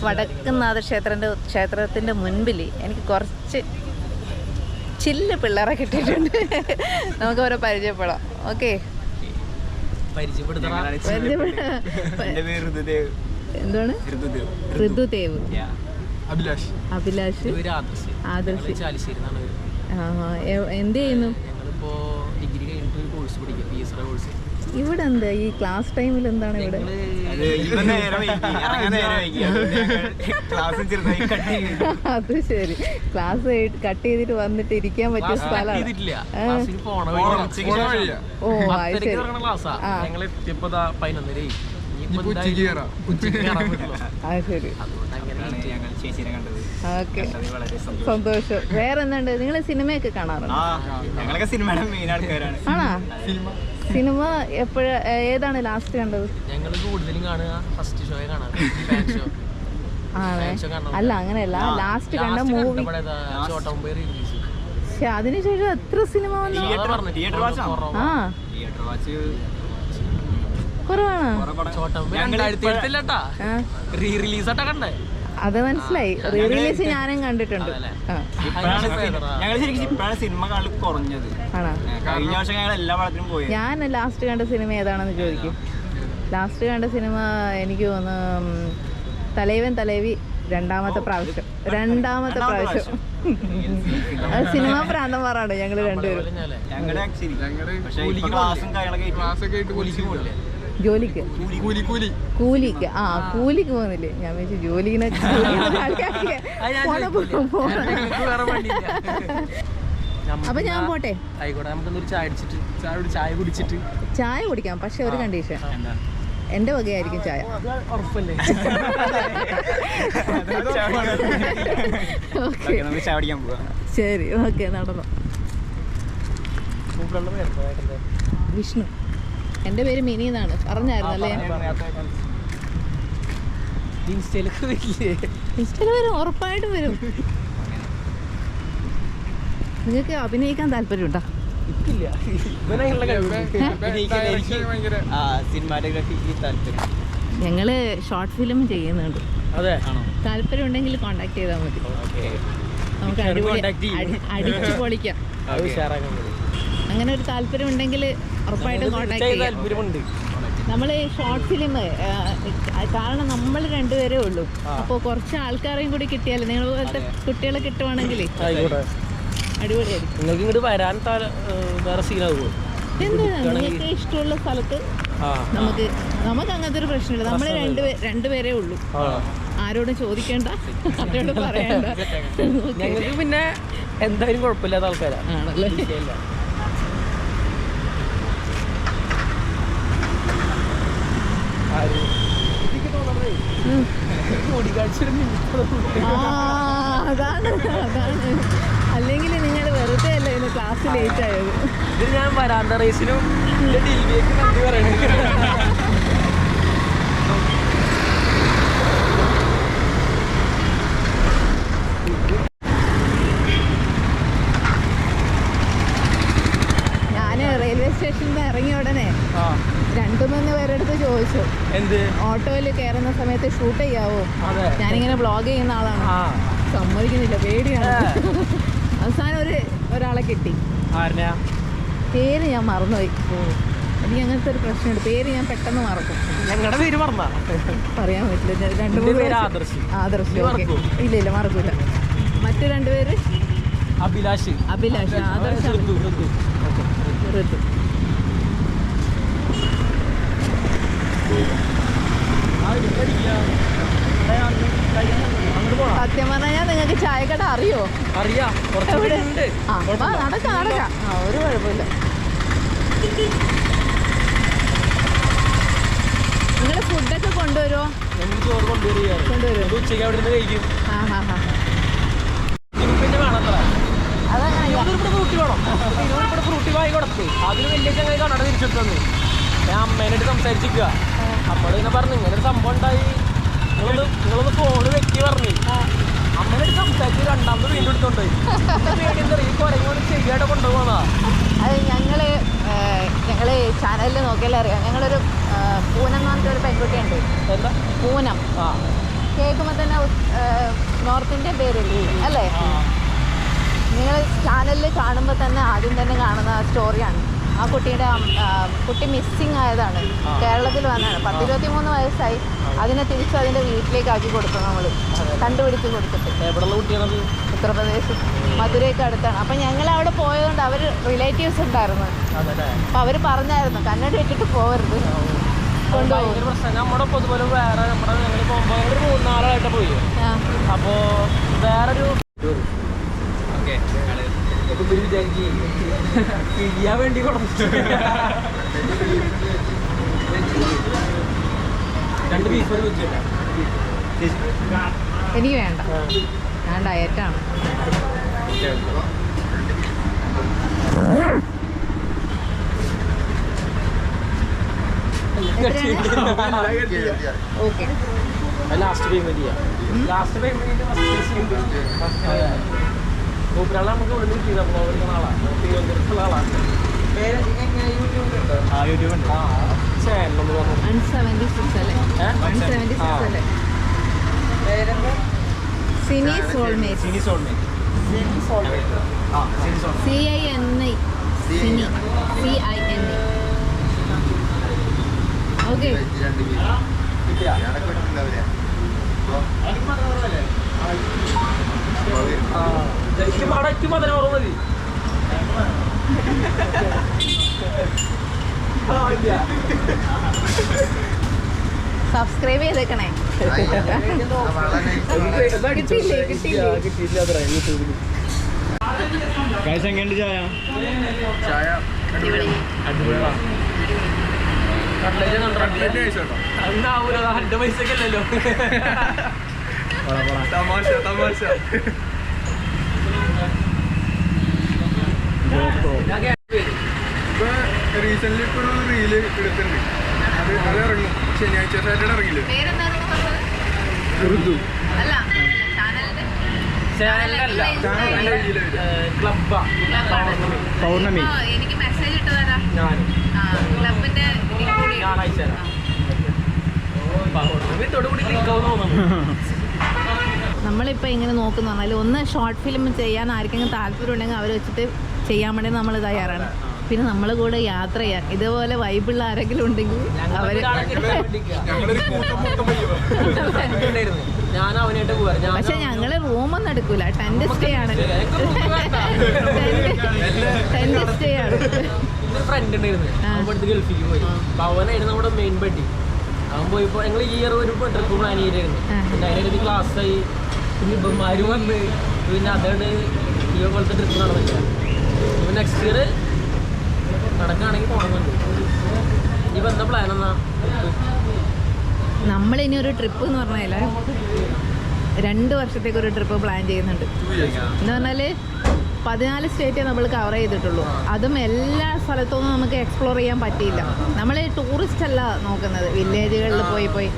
വടക്കുന്നാഥ ക്ഷേത്രന്റെ ക്ഷേത്രത്തിന്റെ മുൻപിൽ എനിക്ക് കുറച്ച് ചില്ല് പിള്ളേരെ കിട്ടിയിട്ടുണ്ട്. നമുക്ക് അവരെ പരിചയപ്പെടാം. ഓക്കെ. പരിചയപ്പെടുത്തണം എന്റെ പേര് ഋതുദേവ്. എന്താണ് ഋതുദേവ്. ഋതുദേവ്. അഭിലാഷ്. ആദർശ്. എന്ത് ചെയ്യുന്നു? ഡിഗ്രി കഴിഞ്ഞിട്ട് ഒരു കോഴ്സ് പഠിക്കുക പി എസ് കോഴ്സ് ഇവിടെ എന്താ? ഈ ക്ലാസ് ടൈമിൽ എന്താണ് ഇവിടെ? അത് ശരി. ക്ലാസ് കട്ട് ചെയ്തിട്ട് വന്നിട്ട് ഇരിക്കാൻ പറ്റിയ സ്ഥലമാണ്. ഓ അത് ശരി. ആ. സന്തോഷം. സന്തോഷം. വേറെ എന്തുണ്ട്? നിങ്ങൾ സിനിമയൊക്കെ കാണാറുണ്ടോ? ഞങ്ങളൊക്കെ സിനിമയുടെ മെയിൻ ആൾക്കാരാണ്. ആണാ? സിനിമ എപ്പോഴ ഏതാണ് ലാസ്റ്റ് കണ്ടത്? ഞങ്ങൾ കൂടുതലും കാണുക ഫസ്റ്റ് ഷോയെ കാണാം അല്ല അങ്ങനെയല്ല ലാസ്റ്റ് കണ്ട മൂവി പക്ഷെ അതിനുശേഷം എത്ര സിനിമ വന്നു? തിയേറ്റർ തിയേറ്റർ വാച്ച് ആ. കുറവാണ്. ഞങ്ങൾ റീ റിലീസ് ആട്ടാ കണ്ടേ. അത് മനസ്സിലായി. റീ റിലീസ് ഞാനും കണ്ടിട്ടുണ്ട്? ഞങ്ങൾ ശരിക്കും ഇപ്പോഴാണ് സിനിമ കാണൽ കുറഞ്ഞത്. കഴിഞ്ഞ വർഷം ഞങ്ങൾ എല്ലാ പടത്തിനും പോയി. ഞാൻ ലാസ്റ്റ് കണ്ട സിനിമ ഏതാണെന്ന് ചോദിക്കും. ലാസ്റ്റ് കണ്ട സിനിമ എനിക്ക് തോന്നുന്നു തലൈവൻ തലൈവി രണ്ടാമത്തെ പ്രാവശ്യം. രണ്ടാമത്തെ പ്രാവശ്യം. അത് സിനിമ പ്രാന്തന്മാരാണ് ഞങ്ങൾ രണ്ടുപേരും. ജോലിക്ക്. കൂലി കൂലി കൂലിക്ക്. ആ കൂലിക്ക് പോകുന്നില്ലേ? ഞാൻ വെച്ച് ജോലിനെ. അപ്പൊ ഞാൻ പോട്ടെ. ചായ കുടിക്കാം പക്ഷെ ഒരു കണ്ടീഷൻ എന്താ? എന്റെ വകയായിരിക്കും ചായ. അത് ഉറപ്പല്ലേ? ഓക്കേ, നമുക്ക് ചാടിക്കാൻ പോവാം. ശരി ഓക്കെ നടന്നു? വിഷ്ണു. എന്റെ പേര് മിനി എന്നാണ്. പറഞ്ഞായിരുന്നല്ലേ ഇൻസ്റ്റയിലൊക്കെ വരില്ലേ? ഇൻസ്റ്റയിൽ വരും ഉറപ്പായിട്ടും വരും. നിങ്ങൾക്ക് അഭിനയിക്കാൻ താല്പര്യമുണ്ടോ? താല്പര്യം. ഞങ്ങൾ ഷോർട്ട് ഫിലിം ചെയ്യുന്നുണ്ട്. അതെ. ആണോ? താല്പര്യം ഉണ്ടെങ്കിൽ കോണ്ടാക്ട് ചെയ്താൽ മതി. നമുക്ക് അടിപൊളി. അടിച്ചു പൊളിക്കാം. അങ്ങനെ ഒരു താല്പര്യം ഉണ്ടെങ്കിൽ ഉറപ്പായിട്ടും ചെയ്യാം. നമ്മൾ ഷോർട്ട് ഫിലിം കാരണം നമ്മൾ രണ്ടുപേരേ ഉള്ളൂ. അപ്പോൾ കുറച്ച് ആൾക്കാരെയും കൂടി കിട്ടിയാൽ നിങ്ങൾ പോലത്തെ കുട്ടികളെ കിട്ടുവാണെങ്കിൽ അടിപൊളിയായിരിക്കും. നിങ്ങൾക്ക് ഇങ്ങോട്ട് വരാൻ വേറെ സീനാകുമോ നിങ്ങൾക്ക് ഇഷ്ടമുള്ള സ്ഥലത്ത് നമുക്ക് നമുക്ക് അങ്ങനത്തെ ഒരു പ്രശ്നമില്ല. നമ്മൾ രണ്ട് രണ്ടുപേരേ ഉള്ളൂ. ആരോടും ചോദിക്കേണ്ട ആരോടും പറയണ്ട. ഞങ്ങൾക്ക് പിന്നെ എന്തായാലും കുഴപ്പമില്ലാത്ത ആൾക്കാരാണ് ആണല്ലേ? അല്ലെങ്കിൽ നിങ്ങൾ വെറുതെ അല്ല ഇന്ന് ക്ലാസ് ലേറ്റ് ആയത് ഇത് ഞാൻ വരാന്ത റേസിനും ഡിൽബിയൊക്കെ നന്ദി പറയണേ ഞാൻ റെയിൽവേ സ്റ്റേഷനിൽ നിന്ന് ഇറങ്ങിയ ഉടനെ രണ്ടു മൂന്ന് പേരെടുത്ത് ചോദിച്ചു. എന്ത്? ഓട്ടോയിൽ കയറുന്ന സമയത്ത് ഷൂട്ട് ചെയ്യാവോ? ഞാനിങ്ങനെ ബ്ലോഗ് ചെയ്യുന്ന ആളാണ്. സമ്മതിക്കുന്നില്ല പേടിയാണ്. അവസാനം ഒരു ഒരാളെ കിട്ടി. പേര് ഞാൻ മറന്നുപോയി. എനിക്ക് അങ്ങനത്തെ ഒരു പ്രശ്നമുണ്ട്. പേര് ഞാൻ പെട്ടെന്ന് മറക്കും. ഞങ്ങളുടെ പേര് മറന്നാ? പറയാൻ പറ്റില്ല. രണ്ട് മൂന്ന് പേര് ആദർശ്. ആദർശ് ഇല്ല ഇല്ല മറക്കൂല. മറ്റു രണ്ടുപേര്? അഭിലാഷ്. അഭിലാഷ്. ആദർശ് ഋതു, ഋതു. ഋതു അങ്ങോട്ട് പോണോ സത്യം പറഞ്ഞാൽ നിങ്ങൾക്ക് ചായക്കട അറിയോ? അറിയാം. നടക്കാം നടക്കാം. ഒരു കുഴപ്പമില്ല. നിങ്ങൾ ഫുഡൊക്കെ കൊണ്ടുവരുമോ ചോറ് കൊണ്ടുവരികയാണ്. ഉച്ചയ്ക്ക് അവിടെ നിന്ന് കഴിക്കും. ആ ഹാ ഹാ ഇനി പിന്നെ വേണത്ര ഇരുപത് ഫ്രൂട്ടി വേണം. ഇരുപത് ഫ്രൂട്ടി വാങ്ങി കൊടുത്ത്. അതിന് വലിയ ചങ്ങായി കണ്ണട തിരിച്ചെടുത്തന്ന് ഞാൻ അമ്മേനായിട്ട് സംസാരിച്ചിരിക്കുക അമ്മയോട് ഇങ്ങനെ പറഞ്ഞു ഇങ്ങനെ ഒരു സംഭവം ഉണ്ടായി. നിങ്ങളൊന്ന് നിങ്ങളൊന്ന് ഫോണ് വെക്കി പറഞ്ഞു. അമ്മേനായിട്ട് സംസാരിച്ച് രണ്ടാമത് വീണ്ടും എന്താ ഈ കുരങ്ങോട് ശരിയായിട്ട് കൊണ്ടുപോകുന്നതാ അത് ഞങ്ങൾ ഞങ്ങൾ ചാനലിൽ നോക്കിയാലേ അറിയാം. ഞങ്ങളൊരു പൂനം എന്ന് പറഞ്ഞിട്ട് ഒരു പെൺകുട്ടിയുണ്ട്. എന്താ? പൂനം. ആ. കേൾക്കുമ്പോൾ തന്നെ നോർത്ത് ഇന്ത്യൻ പേരില്ലേ അല്ലേ? നിങ്ങൾ ചാനലിൽ കാണുമ്പോൾ തന്നെ ആദ്യം തന്നെ കാണുന്ന സ്റ്റോറിയാണ് ആ കുട്ടിയുടെ കുട്ടി മിസ്സിങ് ആയതാണ്. കേരളത്തിൽ വന്നതാണ് പത്തിരുപത്തി മൂന്ന് വയസ്സായി. അതിനെ തിരിച്ച് അതിന്റെ വീട്ടിലേക്ക് ആക്കി കൊടുത്തു നമ്മൾ കണ്ടുപിടിച്ച് കൊടുത്തിട്ട്. ഉത്തർപ്രദേശ്. മധുരയൊക്കെ അടുത്താണ്. അപ്പം ഞങ്ങൾ അവിടെ പോയതുകൊണ്ട് അവർ റിലേറ്റീവ്സ് ഉണ്ടായിരുന്നു. അപ്പം അവർ പറഞ്ഞായിരുന്നു കന്നഡ ഇട്ടിട്ട് പോകരുത് കൊണ്ടുപോകും നമ്മുടെ വേറെ നമ്മുടെ ഞങ്ങൾ പോകുമ്പോൾ പോയി. ആ. വേറൊരു ഓക്കെ. പിഴിയാൻ വേണ്ടി കൊടുത്തു രണ്ട് ബീഫ് ഒരു വെച്ചില്ല എനിക്ക് വേണ്ട. ഞാൻ ഡയറ്റാണ് ഓക്കെ ലാസ്റ്റ് പേയ്മെന്റ് ചെയ്യാം. ലാസ്റ്റ് പേയ്മെന്റ് മൂപ്പരാളെ നമുക്ക് ഇവിടെ നിന്ന് ചെയ്താൽ പോകുന്ന ആളാണ് തിരുവനന്തപുരത്തുള്ള ആളാണ്. ആ യൂട്യൂബ് ഉണ്ട്. ആ ചേട്ടനൊന്ന് പറഞ്ഞു ആ. സിനി സോൾമേറ്റ്. സിനി സോൾമേറ്റ്. ആ Sini soulmate. C I N I Sini C I N I okay ആ എനിക്ക് ഓർമ്മ മതി. സബ്സ്ക്രൈബ് ചെയ്തേക്കണേ. കിട്ടിയില്ലേ കിട്ടിയില്ലേ? കിട്ടിയില്ല അത്ര യൂട്യൂബിൽ ഗൈസ് എങ്ങനെയുണ്ട് ചായ അടിപൊളിയാണ് കട്ട്ലറ്റ് കണ്ടോ അന്നാവൂല രണ്ട് പൈസക്ക് അല്ലല്ലോ തമാശ തമാശ ഇപ്പൊ റീസെന്റ് ഇപ്പൊ ഒരു റീൽ എടുത്തിട്ടുണ്ട്. അത് അത് ഇറങ്ങും. ശനിയാഴ്ച സാറ്റർഡേ ഇറങ്ങില്ലേ? പൗർണമി. എനിക്ക് മെസ്സേജ് ഇട്ട് തരാം ക്ലബിന്റെ ഞായറാഴ്ച തോന്നുന്നു. നമ്മളിപ്പോൾ ഇങ്ങനെ നോക്കുന്ന പറഞ്ഞാൽ ഒന്ന് ഷോർട്ട് ഫിലിം ചെയ്യാൻ ആർക്കെങ്കിലും താല്പര്യം ഉണ്ടെങ്കിൽ അവർ വെച്ചിട്ട് ചെയ്യാൻ വേണ്ടി നമ്മൾ തയ്യാറാണ്. പിന്നെ നമ്മൾ കൂടെ യാത്ര ചെയ്യാൻ ഇതുപോലെ വൈബുള്ള ആരെങ്കിലും ഉണ്ടെങ്കിൽ അവർ പക്ഷെ ഞങ്ങൾ റൂമൊന്നും എടുക്കൂല. ടെന്റ് സ്റ്റേ ആണ്. ടെന്റ് സ്റ്റേ ആണ്. ഒരു ഫ്രണ്ട് ഉണ്ടായിരുന്നു. ഗൾഫിലേക്ക് പോയി. അവനായിരുന്നു നമ്മുടെ മെയിൻ ബഡ്ഡി അവൻ പോയപ്പോ ഞങ്ങൾ ഈ ഇയർ ഒരു ട്രിപ്പ് പ്ലാൻ ചെയ്തിരുന്നു. അതിനൊരു ക്ലാസ് ആയി. പിന്നെ ഇപ്പന്മാര് വന്ന് പിന്നെ അതാണ് പോലത്തെ ട്രിപ്പ് നടന്നില്ല. ഇപ്പൊ നെക്സ്റ്റ് ഇയർ നടക്കുകയാണെങ്കിൽ പോകണമെന്നുണ്ട് ഇനി എന്താ പ്ലാൻ എന്നാ? നമ്മളിനി ഒരു ട്രിപ്പ് എന്ന് പറഞ്ഞാൽ രണ്ട് വർഷത്തേക്ക് ഒരു ട്രിപ്പ് പ്ലാൻ ചെയ്യുന്നുണ്ട്. എന്ന് പറഞ്ഞാൽ പതിനാല് സ്റ്റേറ്റേ നമ്മൾ കവർ ചെയ്തിട്ടുള്ളൂ. അതും എല്ലാ സ്ഥലത്തൊന്നും നമുക്ക് എക്സ്പ്ലോർ ചെയ്യാൻ പറ്റിയില്ല. നമ്മൾ ടൂറിസ്റ്റ് അല്ല നോക്കുന്നത്. വില്ലേജുകളിൽ പോയി പോയി.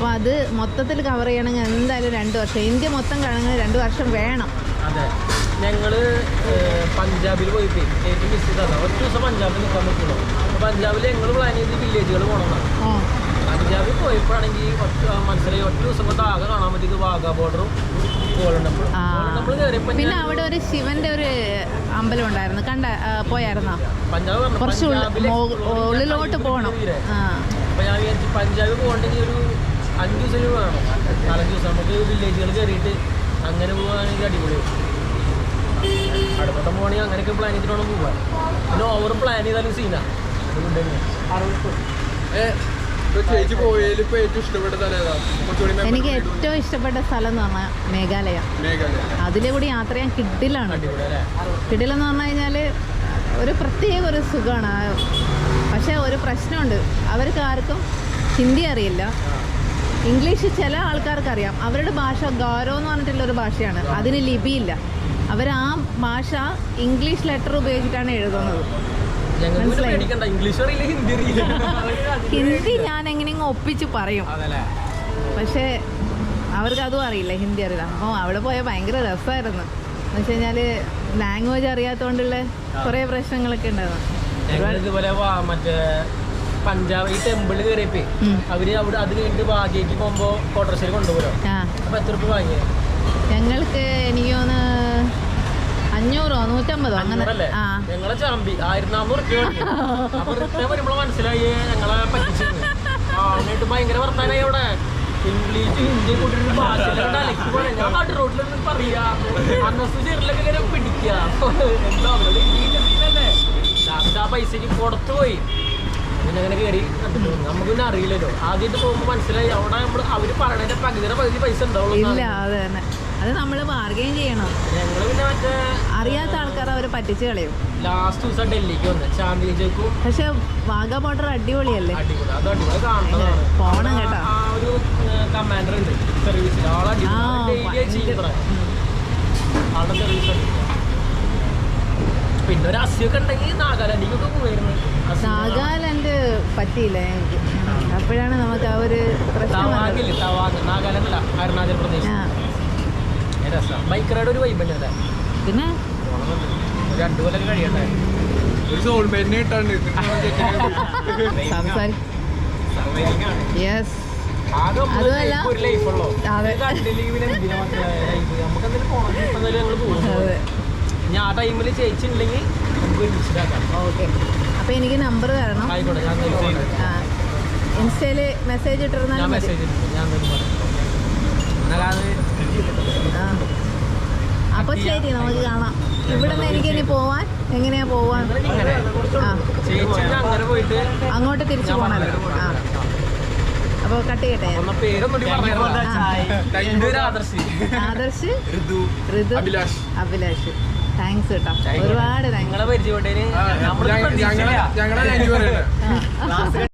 അപ്പോൾ അത് മൊത്തത്തിൽ കവർ ചെയ്യണമെങ്കിൽ എന്തായാലും രണ്ട് വർഷം. ഇന്ത്യ മൊത്തം കാണണമെങ്കിൽ രണ്ട് വർഷം വേണം. അതെ. ഞങ്ങൾ പഞ്ചാബിൽ പോയിട്ട് ഏറ്റവും മിസ് ചെയ്തതാണ് ഒറ്റ ദിവസം പഞ്ചാബിൽ നിൽക്കാൻ പറ്റുള്ളൂ. പഞ്ചാബിൽ ഞങ്ങൾ പ്ലാൻ ചെയ്ത് വില്ലേജുകൾ പോകണം പഞ്ചാബിൽ പോയപ്പോഴാണെങ്കിൽ മനസ്സിലായി. ഒറ്റ ദിവസം കൊണ്ട് ആകെ കാണാൻ പറ്റിയത് വാഗ ബോർഡറും പിന്നെ അവിടെ ഒരു ശിവന്റെ ഒരു അമ്പലം ഉണ്ടായിരുന്നു. കണ്ട പോയായിരുന്നോ? കുറച്ച് ഉള്ളിലോട്ട് പോകണം പഞ്ചാബ് പോകണ്ടെങ്കിൽ ഒരു അഞ്ച് ദിവസം വേണം. നാലഞ്ച് ദിവസം. നമുക്ക് വില്ലേജുകൾ കയറിയിട്ട് അങ്ങനെ പോകുകയാണെങ്കിൽ അടിപൊളി. അടുത്ത പോകണമെങ്കിൽ അങ്ങനെയൊക്കെ പ്ലാൻ ചെയ്തിട്ടാണ് പോകാൻ പിന്നെ ഓവർ പ്ലാൻ ചെയ്താലും സീനാ ഇപ്പൊ ചേച്ചി പോയതിൽ ഇപ്പൊ ഇഷ്ടപ്പെട്ട സ്ഥലം ഏതാ? എനിക്ക് ഏറ്റവും ഇഷ്ടപ്പെട്ട സ്ഥലം എന്ന് പറഞ്ഞാൽ മേഘാലയ. മേഘാലയ. അതിലെ കൂടി യാത്ര ചെയ്യാൻ കിഡിലാണ് കിഡിലെന്ന് പറഞ്ഞു കഴിഞ്ഞാൽ ഒരു പ്രത്യേക ഒരു സുഖമാണ്. പക്ഷേ ഒരു പ്രശ്നമുണ്ട്. അവർക്ക് ആർക്കും ഹിന്ദി അറിയില്ല. ഇംഗ്ലീഷ് ചില ആൾക്കാർക്ക് അറിയാം അവരുടെ ഭാഷ ഗാരോ എന്ന് പറഞ്ഞിട്ടുള്ള ഒരു ഭാഷയാണ്. അതിന് ലിപിയില്ല. അവർ ആ ഭാഷ ഇംഗ്ലീഷ് ലെറ്റർ ഉപയോഗിച്ചിട്ടാണ് എഴുതുന്നത്. ഹിന്ദി ഞാൻ എങ്ങനെയെങ്കിലും ഒപ്പിച്ച് പറയും. പക്ഷേ അവർക്ക് അതും അറിയില്ല ഹിന്ദി അറിയില്ല. അപ്പോൾ അവിടെ പോയാൽ ഭയങ്കര രസമായിരുന്നു എന്ന് വെച്ച് കഴിഞ്ഞാൽ ലാംഗ്വേജ് അറിയാത്തതുകൊണ്ടുള്ള കുറേ പ്രശ്നങ്ങളൊക്കെ ഉണ്ടായിരുന്നു. മറ്റേ പഞ്ചാബ് ഈ ടെമ്പിൾ കയറിയപ്പോ. അവർ അവിടെ അത് കഴിഞ്ഞിട്ട് ഭാഗ്യക്ക് പോകുമ്പോ കോട്ടശ്ശേരി കൊണ്ടുപോലോ അപ്പൊ എത്ര രൂപ വാങ്ങിയത് ഞങ്ങൾക്ക് എനിക്ക് തോന്നുന്നു അഞ്ഞൂറോ നൂറ്റമ്പതോ അങ്ങനെ. ഞങ്ങളെ ചാമ്പി ആയിരത്തി നാന്നൂറ് വരുമ്പോൾ മനസ്സിലായി ഞങ്ങളെ പറ്റിച്ചു ഭയങ്കര വർത്താനായി അവിടെ. ഇംഗ്ലീഷ് ഹിന്ദി കൂട്ടിട്ട് ഭാഷ ഞാൻ നാട്ടു പറയാ അന്നസ് ചെറിലൊക്കെ ഇങ്ങനെ പിടിക്കുക എന്താ അവരുടെ ഇന്ത്യയിലെ സീനല്ലേ ലാസ്റ്റ് ആ പൈസക്ക് പുറത്തു പോയി. പിന്നെ അങ്ങനെ കയറി നമുക്ക് പിന്നെ അറിയില്ലല്ലോ. ആദ്യമായിട്ട് പോകുമ്പോൾ മനസ്സിലായി. അവിടെ നമ്മൾ അവർ പറയണതിന്റെ പകുതിയുടെ പകുതി പൈസ ഉണ്ടാവുള്ളൂ ഇല്ല. അത് തന്നെ. അത് നമ്മൾ ബാർഗെയിൻ ചെയ്യണം. പിന്നെ മറ്റേ അറിയാത്ത ആൾക്കാർ അവരെ പറ്റിച്ച് കളയും. ലാസ്റ്റ് ദിവസം ഡൽഹിക്ക് വന്ന്. ചാമ്പ്യൻഷിപ്പും പക്ഷെ വാഗ ബോർഡർ അടിപൊളിയല്ലേ? അടിപൊളി. അത് അടിപൊളി കാണുന്നതാണ്. പോണം കേട്ടോ. ആ ഒരു കമാൻഡർ ഉണ്ട്. സർവീസിൽ ആളെ ആ, ഡെയിലി ചെയ്യുന്നതാണ്. ആളുടെ സർവീസ് ഉണ്ട് പിന്നെ ഒരു അസുഖം ഉണ്ടെങ്കിൽ നാഗാലാൻഡിക്കൊക്കെ പോയിരുന്നു നാഗാലാൻഡ് പറ്റിയില്ല ഞങ്ങൾക്ക് അപ്പോഴാണ് നമുക്ക് ആ ഒരു പ്രശ്നം വന്നത്. തവാഗില്ലേ നാഗാലാൻഡ് അല്ല അരുണാചൽ പ്രദേശ്. ബൈക്ക് റൈഡ് ഒരു വൈബ് അല്ലേ പിന്നെ? രണ്ടു കൊല്ലം കഴിയണ്ടേ ഒരു സോൾമേറ്റിനെ സംസാരി യെസ് അതുമല്ല- അതെ. ഞാൻ ആ ടൈമിൽ ചേച്ചിട്ടുണ്ടെങ്കിൽ നമുക്ക് ഒരുമിച്ചിട്ടാക്കാം ഓക്കെ. അപ്പോൾ എനിക്ക് നമ്പർ തരണം. ആയിക്കോട്ടെ ഞാൻ ഇൻസ്റ്റയിൽ മെസ്സേജ് ഞാൻ മെസ്സേജ് ഞാൻ അപ്പോൾ ശരി നമുക്ക് കാണാം. ഇവിടെ നിന്ന് എനിക്ക് ഇനി പോവാൻ എങ്ങനെയാ പോവാൻ? അങ്ങോട്ട് തിരിച്ചു പോകണല്ലോ ആ. അപ്പോൾ കട്ട് ചെയ്യട്ടെ? ആദർശി. ആദർശ് ഋതു ഋതു അഭിലാഷ്. അഭിലാഷ്. താങ്ക്സ് കേട്ടോ ഒരുപാട് താങ്ക്സ് ഞങ്ങളെ പരിചയപ്പെട്ടതിന് ഞങ്ങളെ